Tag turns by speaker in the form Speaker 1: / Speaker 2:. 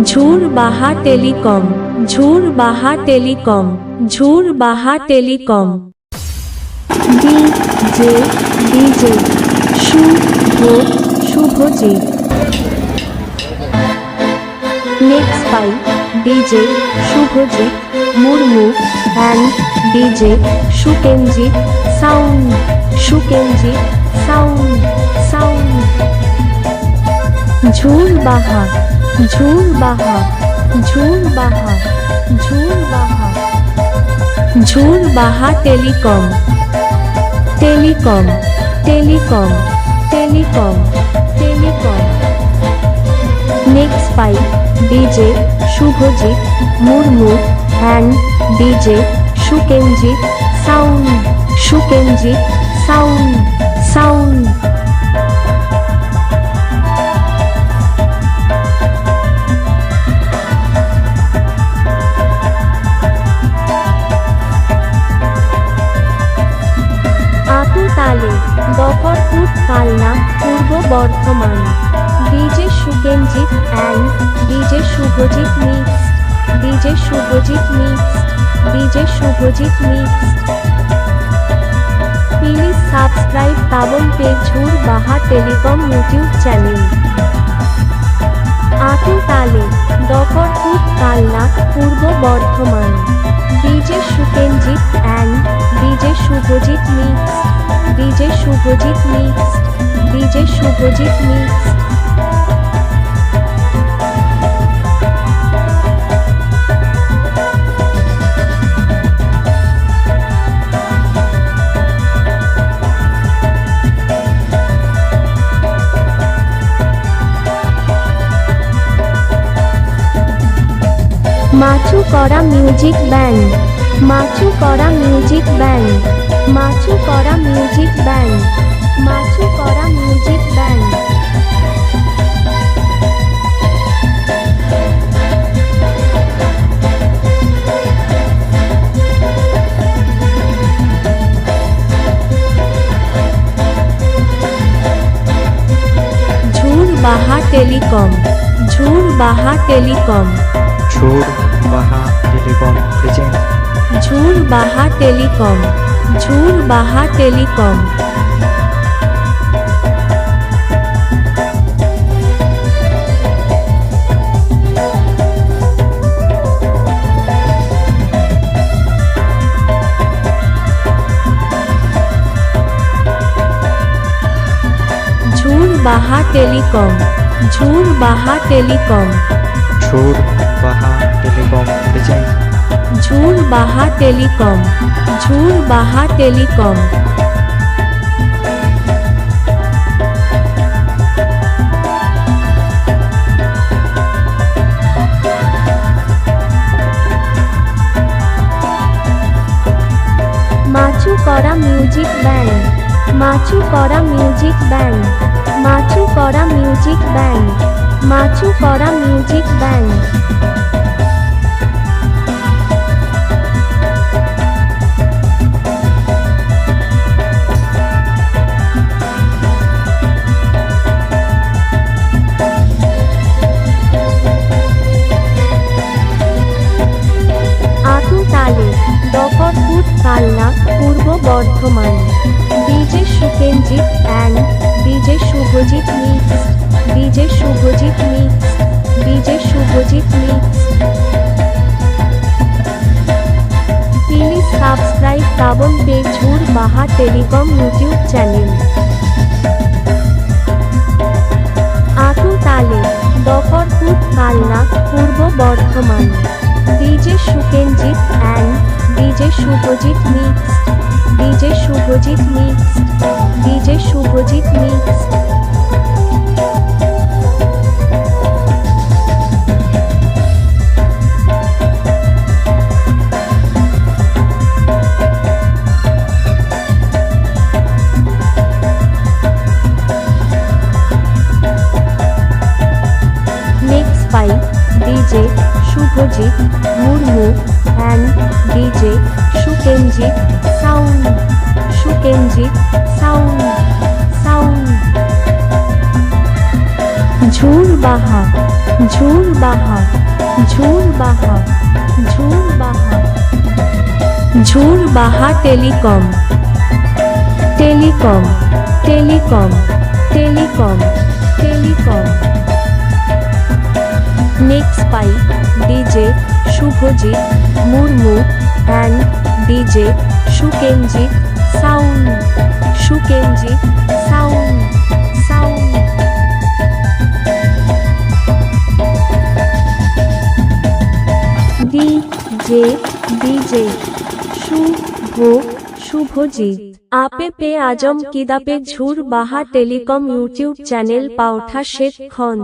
Speaker 1: ঝুর Baha telecom, ঝুর Baha telecom, ঝুর Baha telecom. D J DJ, Shubho Shubhajit next by DJ Shubhajit Murmu, and DJ Sukenjit sound Sukenjit sound sound. ঝুল বাহা ঝুল বাহা ঝুল বাহা ঝুল বাহা। ঝুল Baha telecom telecom telecom telecom telecom. Next by DJ Shubhajit Murmu and DJ Sukenjit sound Sukenjit sound sound. Bardhaman DJ Sukenjit and DJ Shubhajit mix DJ Shubhajit mix DJ Shubhajit mix please subscribe Pavan page Jhur Baha telecom YouTube channel. আতু তালে Dakarpur Kalna Purba Bardhaman. Shubhajit mix মাচু করা music band. মাচু করা music band. মাচু করা music band. মাচু করা telecom. Jhur Baha telecom.
Speaker 2: Jhur Baha telecom present
Speaker 1: Jhur Baha telecom. Jhur Baha telecom. Baha telecom. Jhur Baha telecom.
Speaker 2: Jhur Baha telecom present
Speaker 1: Jhur Baha telecom ঝুর Baha telecom. মাচু করা music band. মাচু করা music band. মাচু করা music band. মাচু করা music band. আতু তালে Dafarpur Kalna Purba and DJ Subhajit mix DJ Subhajit mix DJ Subhajit mix. Please subscribe Paban page Jhur Baha telecom YouTube channel. আতু তালে Dafarpur Kalna, Purba Bardhaman. DJ Sukenjit and DJ Shubhajit mix. DJ Shubhajit mix DJ Shubhajit mix Sukenjit sound Sukenjit sound sound. ঝুর Baha ঝুর Baha ঝুর Baha ঝুর Baha. ঝুর Baha telecom. Telecom telecom telecom telecom. Next by DJ Shubhajit Murmu and DJ Sukenjit sound Sukenjit sound sound DJ DJ Subho Subhajit আপে পে আজম কিদাপে Jhur Baha telecom YouTube channel পাওঠা শেখ খন